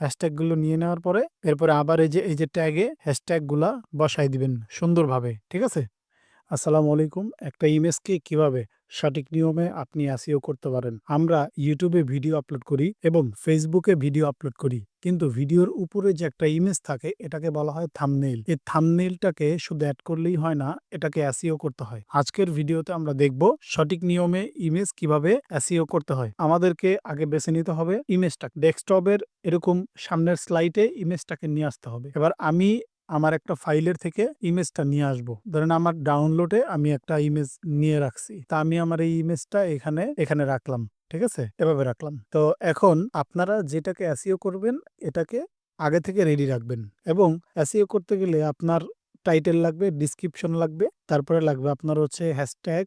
হ্যাশট্যাগুলো নিয়ে নেওয়ার পরে এরপরে আবার এই যে এই যে ট্যাগে হ্যাশট্যাগুলা বসাই দিবেন সুন্দরভাবে, ঠিক আছে? আসসালামু আলাইকুম, একটা ইমেজকে কীভাবে? সঠিক নিয়মে আপনি এসইও করতে পারেন। আমরা ইউটিউবে ভিডিও আপলোড করি এবং ফেসবুকে ভিডিও আপলোড করি। কিন্তু ভিডিওর উপরে যে একটা ইমেজ থাকে, এটাকে বলা হয় থামনেইল এই থামনেইলটাকে শুধু অ্যাড করলেই হয় না, এটাকে এসইও করতে হয়। আজকের ভিডিওতে আমরা দেখব সঠিক নিয়মে ইমেজ কীভাবে এসইও করতে হয়। আমাদেরকে আগে বেছে নিতে হবে ইমেজটা ডেস্কটপের এরকম সামনের স্লাইডে ইমেজটাকে নিয়ে আসতে হবে। এবার আমি আমার একটা ফাইলের থেকে ইমেজটা নিয়ে আসব। ধরেন আমার ডাউনলোডে আমি একটা ইমেজ নিয়ে রাখছি। তা আমি আমার এই ইমেজটা এখানে এখানে রাখলাম, ঠিক আছে? এভাবে রাখলাম। তো এখন আপনারা যেটাকে অ্যাসিও করবেন, এটাকে আগে থেকে রেডি রাখবেন এবং অ্যাসিও করতে গেলে আপনার টাইটেল লাগবে ডিসক্রিপশন লাগবে, তারপরে লাগবে আপনার হচ্ছে হ্যাশট্যাগ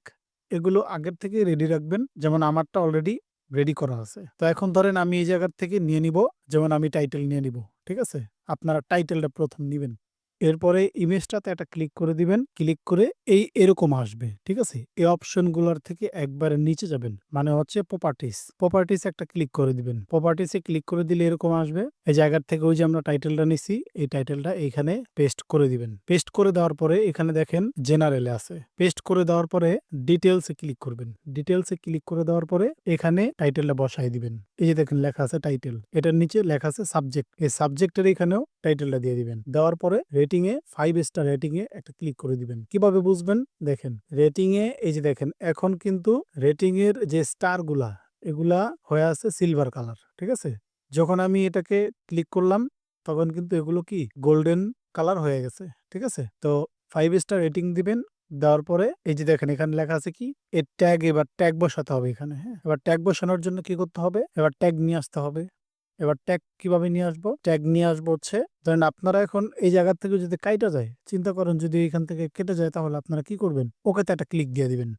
এগুলো আগের থেকে রেডি রাখবেন। যেমন আমারটা অলরেডি রেডি করা আছে। তো এখন ধরেন আমি এই জায়গার থেকে নিয়ে নিব, যেমন আমি টাইটেল নিয়ে নিব, ঠিক আছে? আপনারা টাইটেলটা প্রথম নিবেন। এরপরে ইমেজটাতে একটা ক্লিক করে দিবেন। ক্লিক করে এই এরকম আসবে, ঠিক আছে? এই অপশনগুলোর থেকে একবারে নিচে যাবেন মানে হচ্ছে প্রপার্টিস প্রপার্টিস একটা ক্লিক করে দিবেন। প্রপার্টিসে ক্লিক করে দিলে এরকম আসবে। এই জায়গার থেকে ওই যে আমরা টাইটেলটা নিছি, এই টাইটেলটা এইখানে পেস্ট করে দিবেন। পেস্ট করে দেওয়ার পরে এখানে দেখেন জেনারেলে আছে। পেস্ট করে দেওয়ার পরে ডিটেলসে ক্লিক করবেন। ডিটেলসে ক্লিক করে দেওয়ার পরে এখানে টাইটেলটা বসাই দিবেন। এই যে দেখেন লেখা আছে টাইটেল এটার নিচে লেখা আছে সাবজেক্ট এই সাবজেক্টের এখানেও টাইটেলটা দিয়ে দিবেন। দেওয়ার পরে রেটিং এ ফাইভ স্টার রেটিং এ একটা ক্লিক করে দিবেন। কীভাবে বুঝবেন? দেখেন রেটিং এ, এই যে দেখেন, এখন কিন্তু রেটিং এর যে স্টারগুলা, এগুলা হয়ে আছে সিলভার কালার ঠিক আছে? যখন আমি এটাকে ক্লিক করলাম, তখন কিন্তু এগুলো কি? গোল্ডেন কালার হয়ে গেছে, ঠিক আছে? তো ফাইভ স্টার রেটিং দিবেন, দেওয়ার পরে এই যে দেখেন, এখানে লেখা আছে কি? এর ট্যাগ এবার ট্যাগ বসাতে হবে এখানে হ্যাঁ? এবার ট্যাগ বসানোর জন্য কি করতে হবে? এবার ট্যাগ নিয়ে আসতে হবে। এবার ট্যাগ কীভাবে নিয়ে আসব? ট্যাগ নিয়ে আসব হচ্ছে, ধরেন আপনারা এখন এই জায়গা থেকে যদি কাইটা যায়, চিন্তা করেন যদি এখান থেকে কেটে যায় তাহলে আপনারা কি করবেন? ওকেতে একটা ক্লিক দিয়ে দিবেন।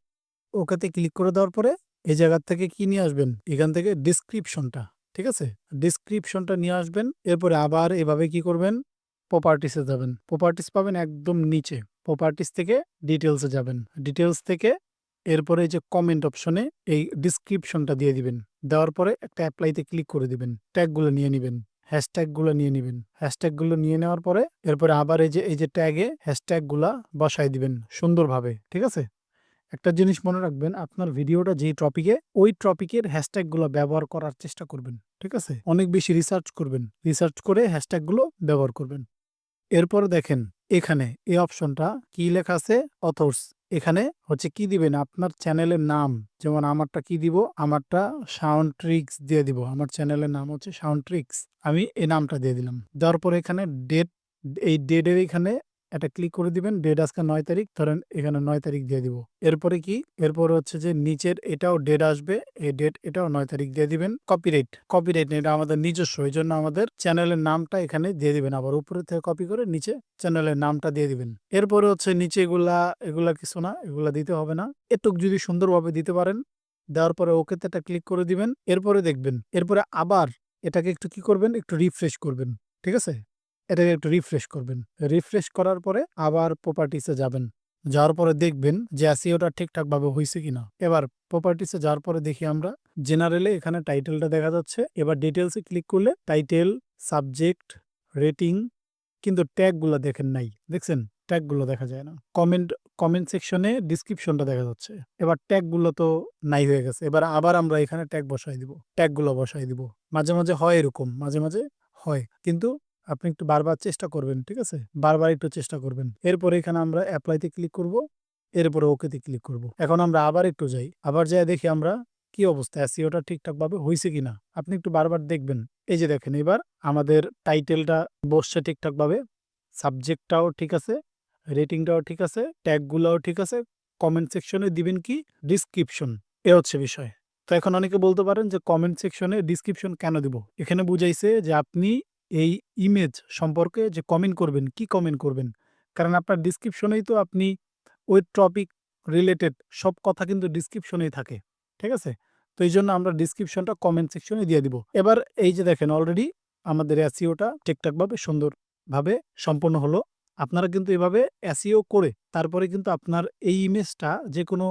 ওকেতে ক্লিক করে দেওয়ার পরে এই জায়গা থেকে কি নিয়ে আসবেন? এখান থেকে ডিসক্রিপশনটা ঠিক আছে? ডিসক্রিপশনটা নিয়ে আসবেন, এরপরে আবার এভাবে কি করবেন? প্রপার্টিসে যাবেন। প্রপার্টিস পাবেন একদম নিচে। প্রপার্টিস থেকে ডিটেলসে যাবেন। ডিটেলস থেকে এরপরে যে কমেন্ট অপশনে এই ডিসক্রিপশনটা দিয়ে দিবেন। দেওয়ার পরে একটা অ্যাপ্লাইতে ক্লিক করে দিবেন। ট্যাগগুলো নিয়ে নেবেন। হ্যাশট্যাগুলো নিয়ে নেবেন। হ্যাশট্যাগুলো নিয়ে নেওয়ার পরে এরপরে আবার এই যে এই যে ট্যাগে হ্যাশট্যাগুলা বসাই দিবেন সুন্দরভাবে, ঠিক আছে? একটা জিনিস মনে রাখবেন, আপনার ভিডিওটা যেই টপিকে ওই টপিকের হ্যাশট্যাগুলো ব্যবহার করার চেষ্টা করবেন, ঠিক আছে? অনেক বেশি রিসার্চ করবেন রিসার্চ করে হ্যাশট্যাগুলো ব্যবহার করবেন। এরপরে দেখেন, এখানে এই অপশনটা কি লেখা আছে? অথর্স এখানে হচ্ছে কি দিবেন? আপনার চ্যানেলের নাম, যেমন আমারটা কি দিব? আমারটা সাউন্ড ট্রিক্স দিয়ে দিব। আমার চ্যানেলের নাম হচ্ছে সাউন্ড ট্রিক্স আমি এই নামটা দিয়ে দিলাম। দেওয়ার পরে এখানে ডেট এই ডেটের এখানে একটা ক্লিক করে দিবেন ডেট আজকে নয় তারিখ, ধরেন এখানে নয় তারিখ দিয়ে দিব। এরপরে কি? এরপর হচ্ছে যে নিচের এটাও ডেট আসবে, এই ডেট এটাও নয় তারিখ দিয়ে দিবেন কপিরাইট কপিরাইট এটা আমাদের নিজস্ব এই জন্য আমাদের চ্যানেলের নামটা এখানে দিয়ে দিবেন, আবার উপরে থেকে কপি করে নিচে চ্যানেলের নামটা দিয়ে দিবেন। এরপরে হচ্ছে নিচে এগুলা এগুলা কিছু না, এগুলা দিতে হবে না। এটুক যদি সুন্দরভাবে দিতে পারেন, দেওয়ার পরে ওকেতে একটা ক্লিক করে দিবেন, এরপরে দেখবেন, এরপরে আবার এটাকে একটু কি করবেন? একটু রিফ্রেশ করবেন, ঠিক আছে? এটাকে একটু রিফ্রেশ করবেন। রিফ্রেশ করার পরে আবার প্রপার্টিসে যাবেন। যাওয়ার পরে দেখবেন যে অ্যাসিওটা ঠিকঠাকভাবে হয়েছে কিনা। এবার প্রপার্টিসে যাওয়ার পরে দেখি আমরা জেনারেলে এখানে টাইটেলটা দেখা যাচ্ছে। এবার ডিটেলসে ক্লিক করলে টাইটেল সাবজেক্ট রেটিং কিন্তু ট্যাগগুলো দেখেন নাই। দেখছেন? ট্যাগগুলো দেখা যায় না। কমেন্ট কমেন্ট সেকশনে ডিসক্রিপশনটা দেখা যাচ্ছে। এবার ট্যাগগুলো তো নাই হয়ে গেছে। এবার আবার আমরা এখানে ট্যাগ বসাই দিব। ট্যাগগুলো বসাই দিব। মাঝে মাঝে হয় এরকম, মাঝে মাঝে হয়। কিন্তু আপনি একটু বারবার চেষ্টা করবেন, ঠিক আছে? বারবার একটু চেষ্টা করবেন। এরপরে এখানে আমরা অ্যাপ্লাইতে ক্লিক করব, এরপরে ওকেতে ক্লিক করব। এখন আমরা আবার একটু যাই। আবার যাই দেখি আমরা কি অবস্থা এসিওটা ঠিকঠাকভাবে হয়েছে কিনা? আপনি একটু বারবার দেখবেন। এই যে দেখেন, এবার আমাদের টাইটেলটা বসছে ঠিকঠাকভাবে সাবজেক্টটাও ঠিক আছে রেটিংটাও ঠিক আছে ট্যাগগুলোও ঠিক আছে কমেন্ট সেকশনে দিবেন কি? ডিসক্রিপশন এ হচ্ছে বিষয়। তো এখন অনেকে বলতে পারেন যে কমেন্ট সেকশনে ডিসক্রিপশন কেন দিব? এখানে বুঝাইছে যে আপনি এই ইমেজ সম্পর্কে যে কমেন্ট করবেন, কি কমেন্ট করবেন? কারণ আপনার ডিসক্রিপশনেই তো আপনি ওই টপিক রিলেটেড সব কথা কিন্তু ডিসক্রিপশনেই থাকে, ঠিক আছে? তো এই জন্য আমরা ডিসক্রিপশনটা কমেন্ট সেকশনে দিয়ে দিব। এবার এই যে দেখেন অলরেডি আমাদের অ্যাসিওটা ঠিকঠাকভাবে সুন্দরভাবে সম্পন্ন হলো। আপনারা কিন্তু এভাবে অ্যাসিও করে তারপরে কিন্তু আপনার এই ইমেজটা যে কোনো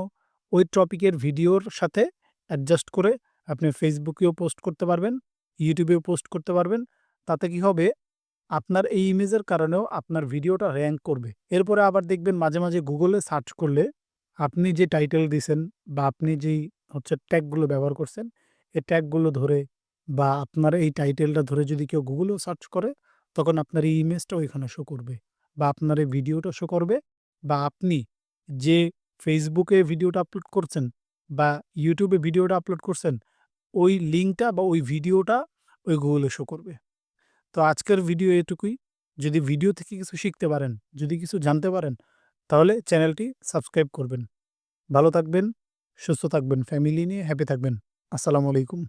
ওই টপিকের ভিডিওর সাথে অ্যাডজাস্ট করে আপনি ফেসবুকেও পোস্ট করতে পারবেন ইউটিউবেও পোস্ট করতে পারবেন। তাতে কি হবে? আপনার এই ইমেজের কারণেও আপনার ভিডিওটা র্যাঙ্ক করবে। এরপরে আবার দেখবেন মাঝে মাঝে গুগলে সার্চ করলে আপনি যে টাইটেল দিছেন বা আপনি যেই হচ্ছে ট্যাগগুলো ব্যবহার করছেন, এই ট্যাগগুলো ধরে বা আপনার এই টাইটেলটা ধরে যদি কেউ গুগলেও সার্চ করে, তখন আপনার এই ইমেজটা ওইখানে শো করবে বা আপনার এই ভিডিওটা শো করবে বা আপনি যে ফেসবুকে ভিডিওটা আপলোড করছেন বা ইউটিউবে ভিডিওটা আপলোড করছেন, ওই লিঙ্কটা বা ওই ভিডিওটা ওই গুগলে শো করবে। তো আজকের ভিডিও এটুকুই। যদি ভিডিও থেকে কিছু শিখতে পারেন, যদি কিছু জানতে পারেন, তাহলে চ্যানেলটি সাবস্ক্রাইব করবেন। ভালো থাকবেন, সুস্থ থাকবেন ফ্যামিলি নিয়ে হ্যাপি থাকবেন। আসসালামু আলাইকুম।